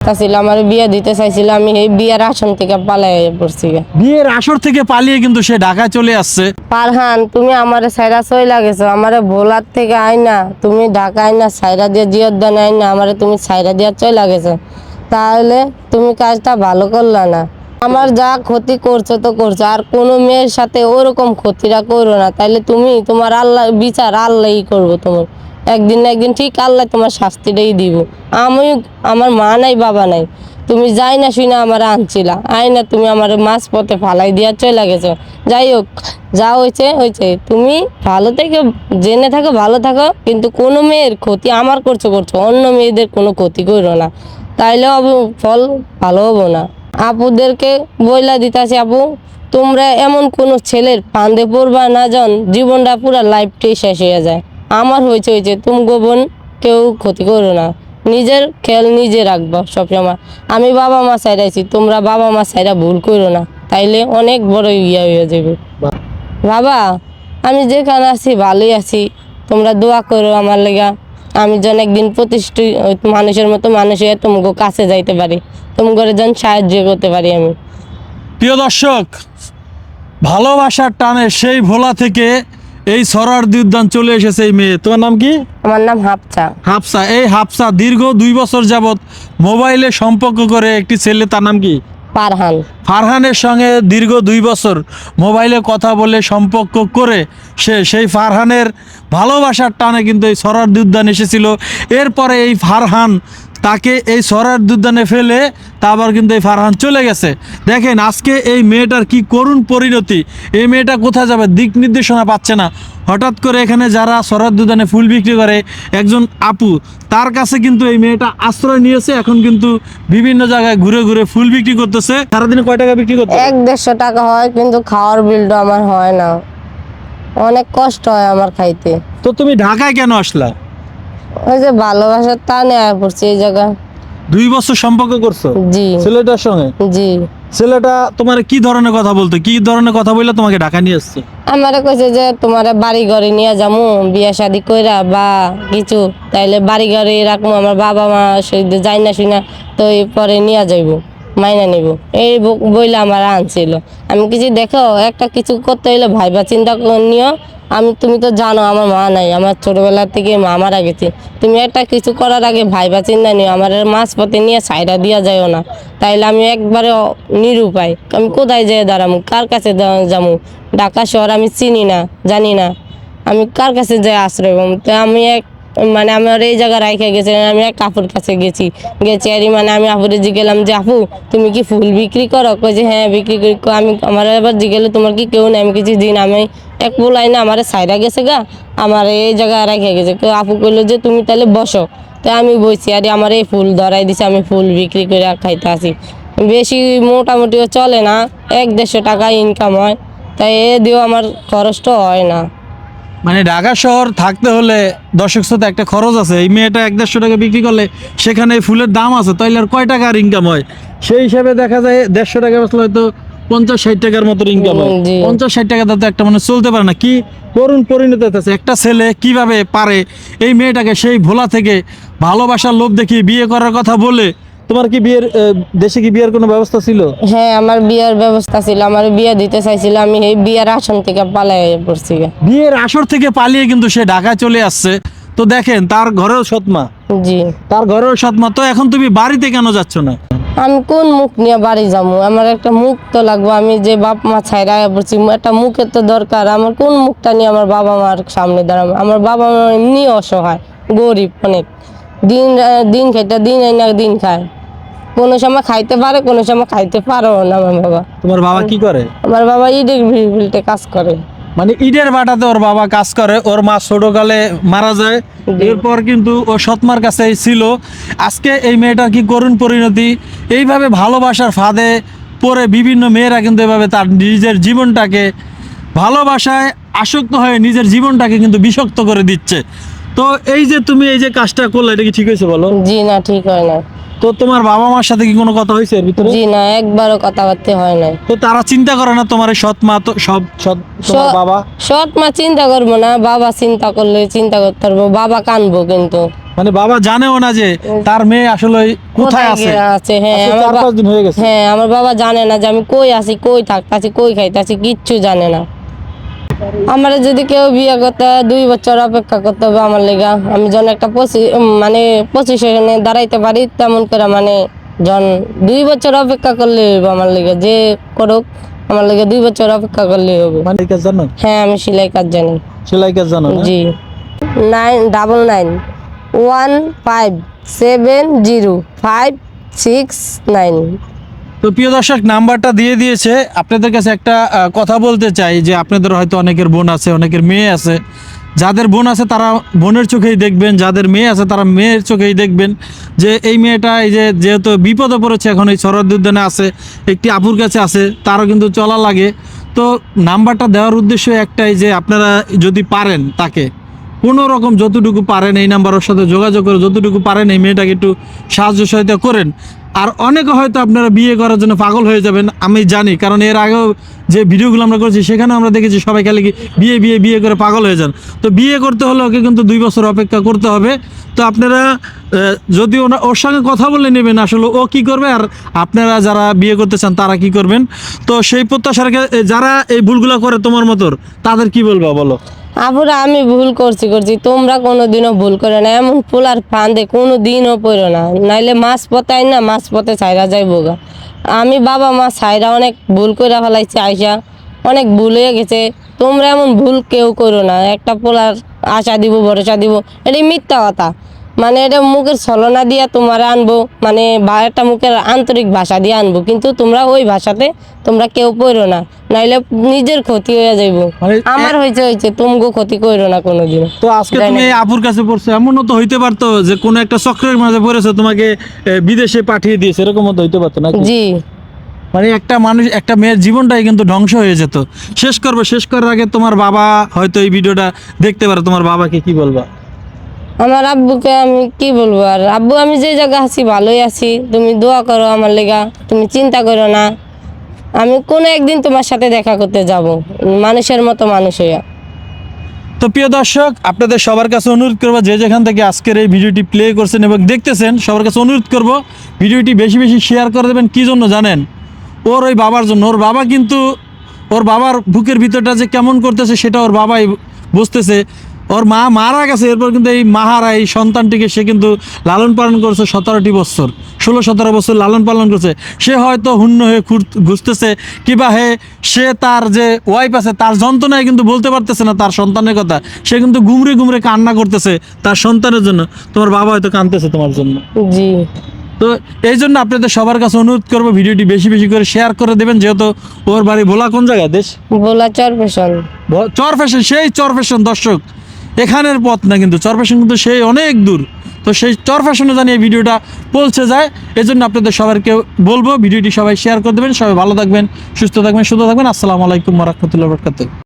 ছিল আমার বিয়ে দিতে চাইছিল আমি এই বিয়ের আসন থেকে পালাই পড়ছি বিয়ের আসর থেকে পালিয়ে কিন্তু সে ঢাকায় চলে আসছে। পারহান তুমি আমার সাইরা চইলা গেছো আমার ভোলার থেকে আইনা তুমি ঢাকা আইনা সাইরা দিয়ে জিয়দান আইনা আমারে তুমি সাইরা দিয়ে চইলা গেছো। তাহলে তুমি কাজটা ভালো করলা না। আমার যা ক্ষতি করছ তো করছ আর কোনো মেয়ের সাথে ওরকম ক্ষতিটা করো না। তাইলে তুমি তোমার আল্লাহ বিচার আল্লাহই করব তোমার। একদিন না একদিন ঠিক আল্লাহ তোমার শাস্তিটাই দিব। আমি আমার মা নাই, বাবা নাই। তুমি যাই না শুই না আমার আনছিলা। আই না, তুমি আমার মাছ পথে ফালাই দিয়া চলে গেছো। যাই হোক, যা হয়েছে হয়েছে তুমি ভালো থেকে, জেনে থাকো, ভালো থাকো। কিন্তু কোনো মেয়ের ক্ষতি আমার করছ করছ। অন্য মেয়েদের কোনো ক্ষতি করো না। তাইলে ফল ভালো হব না। আপুদেরকে বইলা দিতাছি, আপু। তোমরা এমন কোনো ছেলের ফান্দে পড়বা না যান জীবনটা পুরা লাইফটাই শেষ হয়ে যায়। আমার হয়েছে হয়েছে তুমি গোবন কেউ ক্ষতি করো না। নিজের খেয়াল নিজে রাখবা সবসময়। আমি বাবা মা সাইডাইছি তোমরা বাবা মা সাইডা ভুল করো না। তাইলে অনেক বড় ইয়া হয়ে যাবে বাবা, আমি যেখানে আছি ভালোই আছি। তোমরা দোয়া করো আমার লেগা। আমি যেন একদিন প্রতিষ্ঠিত মানুষের মতো মানুষ হয়ে তোমাকে কাছে যাইতে পারি। তোমাকে যেন সাহায্য করতে পারি আমি। প্রিয় দর্শক, ভালোবাসার টানে সেই ভোলা থেকে এই সরার উদ্যান চলে এসেছে এই মেয়ে। তোমার নাম কি? আমার নাম হাফচা হাফসা। এই হাফসা দীর্ঘ দুই বছর যাবত মোবাইলে সম্পর্ক করে একটি ছেলে তার নাম কি? পারহান ফারহানের সঙ্গে দীর্ঘ দুই বছর মোবাইলে কথা বলে সম্পর্ক করে সে সেই ফারহানের ভালোবাসার টানে কিন্তু এই সরার উদ্যান এসেছিল। এরপরে এই ফারহান তাকে এই সরার উদ্যানে ফেলে তা আবার কিন্তু এই ফারহান চলে গেছে। দেখেন আজকে এই মেয়েটার কি করুণ পরিণতি। এই মেয়েটা কোথায় যাবে? দিক নির্দেশনা পাচ্ছে না। হঠাৎ করে এখানে যারা সরার উদ্যানে ফুল বিক্রি করে একজন আপু তার কাছে কিন্তু এই মেয়েটা আশ্রয় নিয়েছে। এখন কিন্তু বিভিন্ন জায়গায় ঘুরে ঘুরে ফুল বিক্রি করতেছে। সারাদিনে কয় টাকা বিক্রি করতে এক দেড়শো টাকা হয় কিন্তু খাওয়ার বিলটা আমার হয় না। অনেক কষ্ট হয় আমার খাইতে। তো তুমি ঢাকায় কেন আসলা? ওই যে ভালোবাসার টানে আয়া পড়ছি এই জায়গা দুই বছর সম্পর্ক করছ? জি। ছেলেটার সঙ্গে? জি। ছেলেটা তোমার কি ধরনের কথা বলতো? কি ধরনের কথা বললে তোমাকে ঢাকা নিয়ে আসছে? আমারে কইছে যে তোমার বাড়ি ঘরে নিয়ে যামু বিয়া শাদি কইরা বা কিছু তাইলে বাড়ি ঘরে রাখব আমার বাবা মা সেই যাই না শুনা তো এই পরে নিয়ে যাইব। মাইনা নিব। এই বইলে আমার আনছিল আমি কিছু দেখো, একটা কিছু করতে হইলে ভাইবা চিন্তা নিও। আমি তুমি তো জানো, আমার মা নাই। আমার ছোটবেলা থেকে মা মারা গেছে। তুমি একটা কিছু করার আগে ভাইবা চিন্তা নিও। আমার মাছ পথে নিয়ে সাইডা দিয়া যাইও না। তাইলে আমি একবারে নিরুপায়। আমি কোথায় যেয়ে দাঁড়ামু? কার কাছে যামু? ঢাকা শহর আমি চিনি না, জানি না। আমি কার কাছে যাই আশ্রয় তো আমি এক মানে আমার এই জায়গা রাইখে গেছে আমি এক কাপুর কাছে গেছি। গেছি, আর মানে আমি আপুরে জিগেলাম যে, আপু, তুমি কি ফুল বিক্রি করো? যে হ্যাঁ বিক্রি করি। আমি আমার এবার জিগেলে তোমার কি কেউ নেই? আমি কিছু দিন আমি এক বলাই না আমার সাইডা গেছে গা। আমার এই জায়গায় রাইখে গেছে। কেউ আপু কইলো যে, তুমি তাহলে বসো। তাই আমি বসছি আর আমার এই ফুল ধরাই দিছে, আমি ফুল বিক্রি করে খাইতে আসি। বেশি মোটামুটিও চলে না, এক দেড়শো টাকা ইনকাম হয়। তাই এ দিয়েও আমার খরচটা হয় না। মানে ঢাকা শহর থাকতে হলে দর্শক শ্রোতা একটা খরচ আছে। এই মেয়েটা এক দেড়শো টাকা বিক্রি করলে সেখানে ফুলের দাম আছে তাইলে আর কয় টাকার ইনকাম হয়? সেই হিসাবে দেখা যায় দেড়শো টাকা বেচলে হয়তো পঞ্চাশ ষাট টাকার মতো ইনকাম হয়। পঞ্চাশ ষাট টাকা তো একটা মানুষ চলতে পারে না। কি করুণ পরিণত হতেছে একটা ছেলে কীভাবে পারে? এই মেয়েটাকে সেই ভোলা থেকে ভালোবাসার লোভ দেখিয়ে বিয়ে করার কথা বলে তোমার কি বিয়ের দেশে কি বিয়ের কোনো ব্যবস্থা ছিল? হ্যাঁ আমার বিয়ের ব্যবস্থা ছিল। আমার বিয়ে দিতে চাইছিল আমি এই বিয়ের আসন থেকে পালাই পড়ছি বিয়ের আসর থেকে পালিয়ে কিন্তু সে ঢাকায় চলে আসছে। তো দেখেন তার ঘরেও সৎমা। জি। তার ঘরেও সৎমা। তো এখন তুমি বাড়িতে কেন যাচ্ছ না? আমি কোন মুখ নিয়ে বাড়ি যাব? আমার একটা মুখ তো লাগবে। আমি যে বাপ মা ছাইরা পড়ছি একটা মুখের তো দরকার। আমার কোন মুখটা নিয়ে আমার বাবা মার সামনে দাঁড়াবো? আমার বাবা মা এমনি অসহায় গরিব অনেক। দিন দিন খাইতে দিন না দিন খায়। কোনো সময় খাইতে পারে কোনো সময় খাইতে পারো না আমার বাবা। তোমার বাবা কি করে? আমার বাবা ইডের বিল্টে কাজ করে। মানে ইটের বাটাতে ওর বাবা কাজ করে ওর মা ছোটকালে মারা যায়। এরপর কিন্তু ও সৎমার কাছেই ছিল। আজকে এই মেয়েটার কি করুণ পরিণতি? এইভাবে ভালোবাসার ফাঁদে পরে বিভিন্ন মেয়েরা কিন্তু এভাবে তার নিজের জীবনটাকে ভালোবাসায় আসক্ত হয়ে নিজের জীবনটাকে কিন্তু বিষক্ত করে দিচ্ছে। তো এই যে তুমি এই যে কাজটা করলে এটা কি ঠিক হয়েছে বলো? জি না ঠিক হয় না। তো তোমার বাবা মার সাথে কি কোনো কথা হয়েছে এর ভিতরে? জি না একবারও কথাবার্তা হয় না তো তারা চিন্তা করে না তোমার সৎ মা তো সব সৎ তোমার বাবা? সৎ মা চিন্তা করব না বাবা চিন্তা করলে চিন্তা করতে পারব বাবা কানবো কিন্তু। মানে বাবা জানেও না যে তার মেয়ে আসলে কোথায় আছে? আছে হ্যাঁ আমার চার পাঁচ দিন হয়ে গেছে। হ্যাঁ আমার বাবা জানে না যে আমি কই আছি কই থাকতাছি কই খাইতাছি কিচ্ছু জানে না। আমার যদি কেউ বিয়ে করতে দুই বছর অপেক্ষা করতে হবে আমার লেগা আমি যখন একটা পঁচিশ মানে পজিশনে দাঁড়াইতে পারি তেমন করে মানে জন দুই বছর অপেক্ষা করলে হইব আমার লেগে যে করুক আমার লেগে দুই বছর অপেক্ষা করলে হবে মানে কাজ জানো হ্যাঁ আমি সেলাই কাজ জানি। সেলাই কাজ জানো জি। Nine double nine one five seven zero five six nine. তো প্রিয় দর্শক, নাম্বারটা দিয়ে দিয়েছে। আপনাদের কাছে একটা কথা বলতে চাই যে আপনাদের হয়তো অনেকের বোন আছে, অনেকের মেয়ে আছে। যাদের বোন আছে তারা বোনের চোখেই দেখবেন, যাদের মেয়ে আছে তারা মেয়ের চোখেই দেখবেন। যে এই মেয়েটা এই যে যেহেতু বিপদে পড়েছে, এখন এই শরৎ উদ্যানে আছে, একটি আপুর কাছে আছে, তারও কিন্তু চলা লাগে। তো নাম্বারটা দেওয়ার উদ্দেশ্য একটাই যে আপনারা যদি পারেন তাকে, কোনো রকম যতটুকু পারেন, এই নাম্বারের সাথে যোগাযোগ করে যতটুকু পারেন এই মেয়েটাকে একটু সাহায্য সহায়তা করেন। আর অনেকে হয়তো আপনারা বিয়ে করার জন্য পাগল হয়ে যাবেন আমি জানি। কারণ এর আগেও যে ভিডিওগুলো আমরা করেছি সেখানে আমরা দেখেছি সবাই খালি কি বিয়ে বিয়ে বিয়ে করে পাগল হয়ে যান। তো বিয়ে করতে হলে ওকে কিন্তু দুই বছর অপেক্ষা করতে হবে। তো আপনারা যদি ওর সঙ্গে কথা বলে নেবেন আসলে ও কি করবে আর আপনারা যারা বিয়ে করতে চান তারা কি করবেন? তো সেই প্রত্যাশা রেখে, এ, যারা এই ভুলগুলো করে তোমার মতোর তাদের কি বলবা বলো? আপুরা আমি ভুল করছি করছি। তোমরা কোনো দিনও ভুল করে না। এমন পোলার ফান্দে কোনো দিনও পড়ো না। নাইলে মাছ পতাই না, মাছ পথে ছাইরা যাই গা। আমি বাবা মা ছাইরা অনেক ভুল করে ফেলাইছে, আইসা অনেক ভুল হয়ে গেছে। তোমরা এমন ভুল কেউ করো না। একটা পোলার আশা দিব, ভরসা দিব এটি মিথ্যা কথা। মানে এটা মুখের ছলনা দিয়া তোমার আনব মানে একটা মুখের আন্তরিক ভাষা দিয়ে আনব কিন্তু তোমরা ওই ভাষাতে তোমরা কেউ পড়ো না নাইলে নিজের ক্ষতি হয়ে যাইব। আমার হয়েছে হয়েছে তুমগো ক্ষতি করো না কোনোদিন। তো আজকে তুমি আপুর কাছে পড়ছো এমনও তো হইতে পারতো যে কোনো একটা চক্রের মাঝে পড়েছো তোমাকে বিদেশে পাঠিয়ে দিয়েছে এরকম তো হইতে পারতো না জি। মানে একটা মানুষ একটা মেয়ের জীবনটাই কিন্তু ধ্বংস হয়ে যেত। শেষ করব শেষ করার আগে তোমার বাবা হয়তো এই ভিডিওটা দেখতে পারো তোমার বাবাকে কি বলবা? আমার আব্বুকে আমি কি বলব আর? আব্বু, আমি যে জায়গায় আছি, ভালোই আছি। তুমি দোয়া করো আমার লেগা, তুমি চিন্তা করো না। আমি কোনো একদিন তোমার সাথে দেখা করতে যাব, মানুষের মতো মানুষ হইয়া। তো প্রিয় দর্শক, আপনাদের সবার কাছে অনুরোধ করব, যে যেখান থেকে আজকের এই ভিডিওটি প্লে করছেন এবং দেখতেছেন, সবার কাছে অনুরোধ করব, ভিডিওটি বেশি বেশি শেয়ার করে দেবেন। কী জন্য জানেন? ওর ওই বাবার জন্য। ওর বাবা কিন্তু, ওর বাবার বুকের ভিতরটা যে কেমন করতেছে, সেটা ওর বাবাই বুঝতেছে। ওর মা মারা গেছে এরপর কিন্তু এই মাহারা এই সন্তানটিকে সে কিন্তু লালন পালন করছে সতেরোটি বছর ষোলো সতেরো বছর লালন পালন করছে। সে হয়তো হুন্য হয়ে ঘুর- ঘুরতেছে কিবা হে সে তার যে ওয়াইফ আছে তার যন্ত্রণায় কিন্তু বলতে পারতেছে না তার সন্তানের কথা। সে কিন্তু গুমরে গুমরে কান্না করতেছে তার সন্তানের জন্য। তোমার বাবা হয়তো কাঁদতেছে তোমার জন্য। জি। তো এই জন্য আপনাদের সবার কাছে অনুরোধ করব ভিডিওটি বেশি বেশি করে শেয়ার করে দেবেন যেহেতু ওর বাড়ি ভোলা কোন জায়গায় দেশ? বলা চর ভ- চর ফ্যাশন সেই চর ফ্যাশন দর্শক। এখানের পথ না কিন্তু চরফ্যাশন কিন্তু সেই অনেক দূর। তো সেই চরফ্যাশনে জানিয়ে ভিডিওটা পৌঁছে যায়, এজন্য আপনাদের সবাইকে বলব, ভিডিওটি সবাই শেয়ার করে দেবেন, সবাই ভালো থাকবেন, সুস্থ থাকবেন সুস্থ থাকবেন। আসসালামু আলাইকুম রহমতুল্লাহ বরকাত